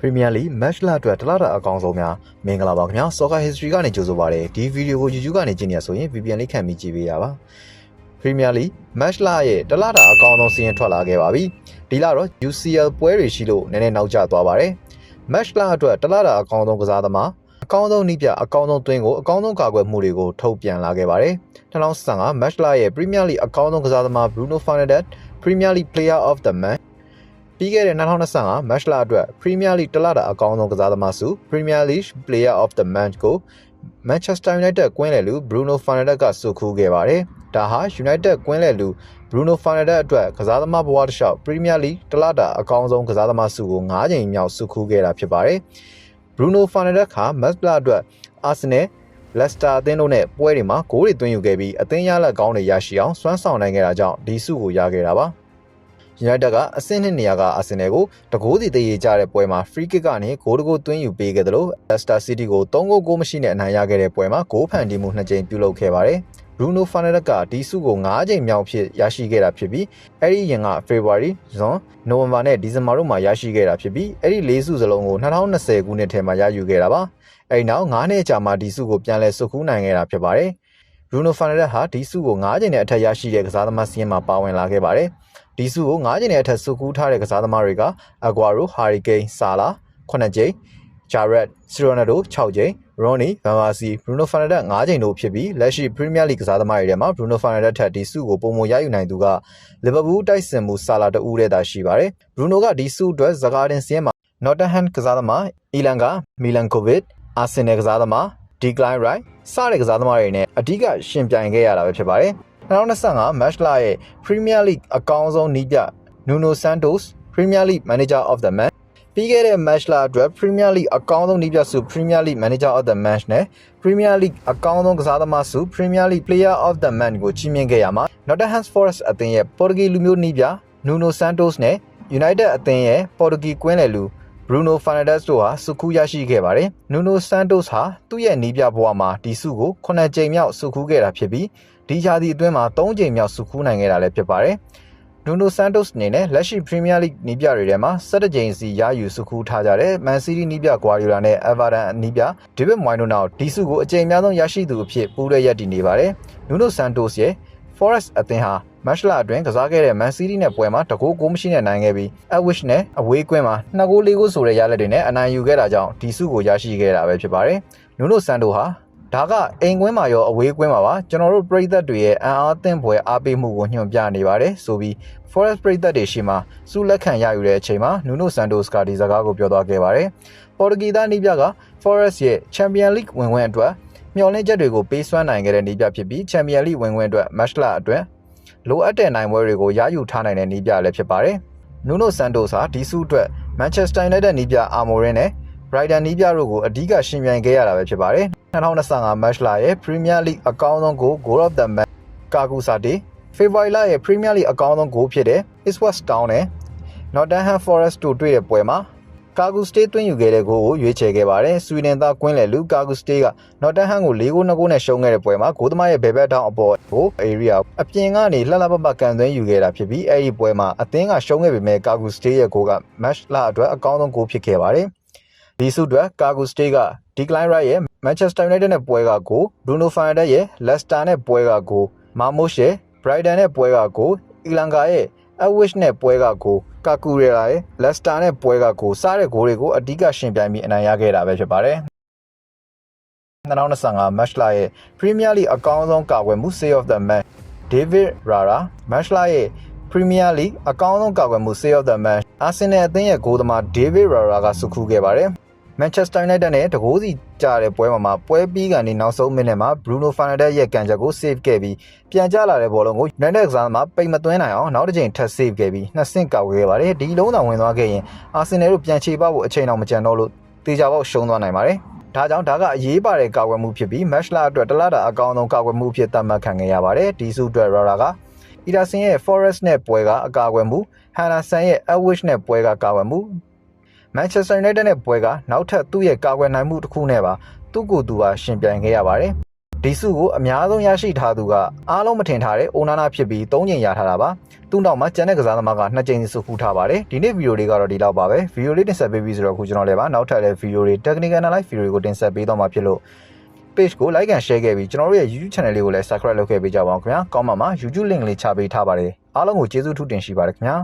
Premier League match လအတွက်တလားတာအကောင်းဆုံးများမင်္ဂလာပါခင်ဗျာ Soccer History ကနေကြိုဆိုပါရစေဒီဗီဒီယိုကို YouTube ကနေကြည့်နေရဆိုရင် VPN လေးခံပြီးကြည့်ပေးရပါ Premier League match လရဲ့တလားတာအကောင်းဆုံးစီးရင်ထွက်လာခဲ့ပါပြီဒီလတော့ UCL ပွဲတွေရှိလို့နည်းနည်းနောက်ကျသွားပါတယ် match လအတွက်တလားတာအကောင်းဆုံးကစားသမားအကောင်းဆုံးနည်းပြအကောင်းဆုံးသွင်းကိုအကောင်းဆုံးကာကွယ်မှုတွေကိုထုတ်ပြန်လာခဲ့ပါတယ်2015 match လရဲ့ Premier League အကောင်းဆုံးကစားသမား Bruno Fernandes Premier League Player of the Match ပြီးခဲ့တဲ့2025 match လအတွက် Premier League တလတာအကောင်းဆုံးကစားသမားစု Premier League Player of the Match ကို Manchester United ကွင်းလည်လူ Bruno Fernandes ကစုခူးခဲ့ပါတယ်။ဒါဟာ United ကွင်းလည်လူ Bruno Fernandes အတွက်ကစားသမားဘဝတစ်လျှောက် Premier League တလတာအကောင်းဆုံးကစားသမားစုကို9ချိန်မြောက်စုခူးခဲ့တာဖြစ်ပါတယ်။ Bruno Fernandes က match လအတွက် Arsenal လက်စတာအသင်းတို့နဲ့ပွဲတွေမှာဂိုးတွေသွင်းယူခဲ့ပြီးအသင်းရလက်ကောင်းတွေရရှိအောင်စွမ်းဆောင်နိုင်ခဲ့တာကြောင့်ဒီစုကိုရခဲ့တာပါ။ United ကအဆင့်နှစ်နေရာကအာဆင်နယ်ကိုတကိုးစီတရေကြတဲ့ပွဲမှာ free kick ကနေဂိုးတကိုးသွင်းယူပေးခဲ့တယ်လို့ Leicester City ကို3ဂိုးကိုမရှိနဲ့အနိုင်ရခဲ့တဲ့ပွဲမှာဂိုးဖန်တီးမှု2ကြိမ်ပြုလုပ်ခဲ့ပါတယ်။ Bruno Fernandes ကဒီစုကို9ကြိမ်မြောက်ဖြစ်ရရှိခဲ့တာဖြစ်ပြီးအဲ့ဒီရင်က February ဇွန်နိုဝင်ဘာနဲ့ဒီဇင်ဘာတို့မှာရရှိခဲ့တာဖြစ်ပြီးအဲ့ဒီ၄စုစလုံးကို2020ခုနှစ်ထဲမှာရယူခဲ့တာပါ။အဲ့ဒီနောက်9နှစ်ကြာမှဒီစုကိုပြန်လည်စုကူးနိုင်ခဲ့တာဖြစ်ပါတယ်။ Bruno Fernandes ဟာဒီစုကို9ကြိမ်နဲ့အထက်ရရှိတဲ့ကစားသမားစီးရင်မှာပါဝင်လာခဲ့ပါတယ်။ ဒီစုကို9ကျင်းနဲ့အထက်စုကူးထားတဲ့ကစားသမားတွေက Aguero, Harry Kane, Salah 9ကျင်း Jared, Ronaldo 6ကျင်း Rooney, Van Persie, Bruno Fernandes 9ကျင်းတို့ဖြစ်ပြီးလက်ရှိ Premier League ကစားသမားတွေထဲမှာ Bruno Fernandes ထက်ဒီစုကိုပုံမရယူနိုင်သူက Liverpool တိုက်စစ်မှု Salah တဦးတည်းသာရှိပါတယ်။ Bruno ကဒီစုအတွက်ဇကာတင်စင်းမှာ Nottingham ကစားသမား Ilan က Milankovic, Arsenal ကစားသမား Declan Rice စတဲ့ကစားသမားတွေနဲ့အဓိကရှင်ပြိုင်ခဲ့ရတာပဲဖြစ်ပါတယ်။ 2025 match လရဲ့ Premier League အကောင်းဆုံးနီးပြ Nuno Santos Premier League Manager of the Match ပြီးခဲ့တဲ့ match လအတွက် Premier League အကောင်းဆုံးနီးပြစု Premier League Manager of the Match နဲ့ Premier League အကောင်းဆုံးကစားသမားစု Premier League Player of the Match ကိုချီးမြှင့်ခဲ့ရမှာ Nottingham Forest အသင်းရဲ့ Portuguese လူမျိုးနီးပြ Nuno Santos နဲ့ United အသင်းရဲ့ Portuguese ကွင်းလယ်လူ Bruno Fernandes တို့ဟာစုခုရရှိခဲ့ပါတယ်။ Nuno Santos ဟာသူ့ရဲ့နီးပြဘဝမှာဒီစုကို9ကြိမ်မြောက်စုခုခဲ့တာဖြစ်ပြီး ဒီခြားသည့်အတွင်းမှာ3ကြိမ်မြောက်စုခုနိုင်ခဲ့တာလည်းဖြစ်ပါတယ်။ Nuno Santos အနေနဲ့လက်ရှိ Premier League နီးပြတွေထဲမှာ17ကြိမ်စီရယူစုခုထားကြတဲ့ Man City နီးပြ Guardiola နဲ့ Everton နီးပြ David Moyes တို့နောက်ဒီစုကိုအကြိမ်အများဆုံးရရှိသူအဖြစ်ပူးရဲရပ်တည်နေပါတယ်။ Nuno Santos ရဲ့ Forest အသင်းဟာမတ်လအတွင်းကစားခဲ့တဲ့ Man City နဲ့ပွဲမှာတကူကိုမရှိနဲ့နိုင်ခဲ့ပြီး Ipswich နဲ့အဝေးကွင်းမှာ2ဂိုး4ဂိုးဆိုတဲ့ရလဒ်တွေနဲ့အနိုင်ယူခဲ့တာကြောင့်ဒီစုကိုရရှိခဲ့တာပဲဖြစ်ပါတယ်။ Nuno Santos ဟာ ဒါကအိမ်ကွင်းမှာရောအဝေးကွင်းမှာပါကျွန်တော်တို့ပြည်သက်တွေရဲ့အံ့အားသင့်ဖွယ်အားပေးမှုကိုညွှန်ပြနေပါတယ်ဆိုပြီး Forest ပြည်သက်တွေရှိမှစုလက်ခံရယူတဲ့အချိန်မှာ Nuno Santos ကဒီစကားကိုပြောသွားခဲ့ပါတယ်။ပေါ်တူဂီသားနီးပြက Forest ရဲ့ Champions League ဝင်ခွင့်အတွက်မျှော်လင့်ချက်တွေကိုပေးစွမ်းနိုင်ခဲ့တဲ့နီးပြဖြစ်ပြီး Champions League ဝင်ခွင့်အတွက် match လအတွက်လိုအပ်တဲ့နိုင်ပွဲတွေကိုရယူထားနိုင်တဲ့နီးပြလည်းဖြစ်ပါတယ်။ Nuno Santos ဟာဒီစုအတွက် Manchester United နီးပြ Amorim နဲ့ Brighton နီးပြတို့ကိုအဓိကရှင်ပြိုင်ခဲ့ရတာပဲဖြစ်ပါတယ် 2025 match လာရဲ့ Premier League အကောင်းဆုံးဂိုး Goal of the Match ကာကူစာတီ February လရဲ့ Premier League အကောင်းဆုံးဂိုးဖြစ်တဲ့ Ipswich Town နဲ့ Nottingham Forest တို့တွေ့တဲ့ပွဲမှာကာဂူစတေးသွင်းယူခဲ့တဲ့ဂိုးကိုရွေးချယ်ခဲ့ပါတယ်။ဆွီဒင်သားကွင်းလယ်လူကာဂူစတေးကနော်တန်ဟန်ကို၄ဂိုး၂ဂိုးနဲ့ရှုံးခဲ့တဲ့ပွဲမှာဂိုးသမားရဲ့ဘယ်ဘက်ထောင်အပေါ်ကို area အပြင်ကနေလှလှပပကန်သွင်းယူခဲ့တာဖြစ်ပြီးအဲ့ဒီပွဲမှာအသင်းကရှုံးခဲ့ပေမဲ့ကာဂူစတေးရဲ့ဂိုးက match လအတွက်အကောင်းဆုံးဂိုးဖြစ်ခဲ့ပါတယ်။ ဒီစုအတွက်ကာဂူစတေးက Declan Rice ရဲ့ Manchester United နဲ့ပွဲကကို Bruno Fernandes ရဲ့ Leicester နဲ့ပွဲကကို Marmoush ရဲ့ Brighton နဲ့ပွဲကကို Ilanga ရဲ့ Ipswich နဲ့ပွဲကကိုကာကူရီယာရဲ့ Leicester နဲ့ပွဲကကိုစားတဲ့ဂိုးတွေကိုအဓိကရှင်ပြိုင်ပြီးအနိုင်ရခဲ့တာပဲဖြစ်ပါတယ်2025 match လာရဲ့ Premier League အကောင်းဆုံးကာကွယ်မှု Save of the Match David Rara match လာရဲ့ Premier League အကောင်းဆုံးကာကွယ်မှု Save of the Match Arsenal အသင်းရဲ့ဂိုးသမား David Rara ကစုခူးခဲ့ပါတယ် မန်ချက်စတာယူနိုက်တက်နဲ့တကိုးစီကြားတဲ့ပွဲမှာမှာပွဲပြီးကနေနောက်ဆုံးမိနစ်မှာဘရူနိုဖာနယ်ဒက်ရဲ့ကန်ချက်ကို save ခဲ့ပြီးပြန်ကျလာတဲ့ဘောလုံးကို United ကစားသမားပိတ်မသွင်းနိုင်အောင်နောက်တစ်ချိန်ထပ် save ခဲ့ပြီးနှစ်ဆင့်ကောက်ခဲ့ပါတယ်ဒီလုံးတော်ဝင်သွားခဲ့ရင်အာဆင်နယ်တို့ပြန်ချေပဖို့အချိန်တော့မကြံတော့လို့တေချာပေါက်ရှုံးသွားနိုင်ပါတယ်ဒါကြောင့်ဒါကအရေးပါတဲ့ကာကွယ်မှုဖြစ်ပြီး match လာအတွက်တလတာအကောင်းဆုံးကာကွယ်မှုဖြစ်သတ်မှတ်ခံခဲ့ရပါတယ်ဒီစုအတွက် Rara ကအီဒါဆင်ရဲ့ Forest နဲ့ပွဲကအကာအကွယ်မှုဟန်နာဆန်ရဲ့ Ipswich နဲ့ပွဲကကာကွယ်မှု မန်ချက်စတာယူနိုက်တက်နဲ့ပွဲကနောက်ထပ်သူ့ရဲ့ကာကွယ်နိုင်မှုတစ်ခုနဲ့ပါသူ့ကိုယ်သူပါရှင်ပြိုင်ခဲ့ရပါတယ်ဒီစုကိုအများဆုံးရရှိထားသူကအားလုံးမထင်ထားတဲ့အိုနာနာဖြစ်ပြီး၃ချိန်ရထားတာပါသူ့နောက်မှာကျန်တဲ့ကစားသမားက2ချိန်စုခူးထားပါတယ်ဒီနေ့ဗီဒီယိုလေးကတော့ဒီလောက်ပါပဲဗီဒီယိုလေးတင်ဆက်ပေးပြီးဆိုတော့အခုကျွန်တော်လည်းပါနောက်ထပ်လည်းဗီဒီယိုတွေ technical analyze ဗီဒီယိုကိုတင်ဆက်ပေးတော့မှာဖြစ်လို့ page ကို like and share ခဲ့ပြီးကျွန်တော်တို့ရဲ့ YouTube channel လေးကိုလည်း subscribe လုပ်ခဲ့ပေးကြပါအောင်ခင်ဗျာကောင်းပါမှာ YouTube link လေးချပေးထားပါတယ်အားလုံးကိုကျေးဇူးထူးတင်ရှိပါတယ်ခင်ဗျာ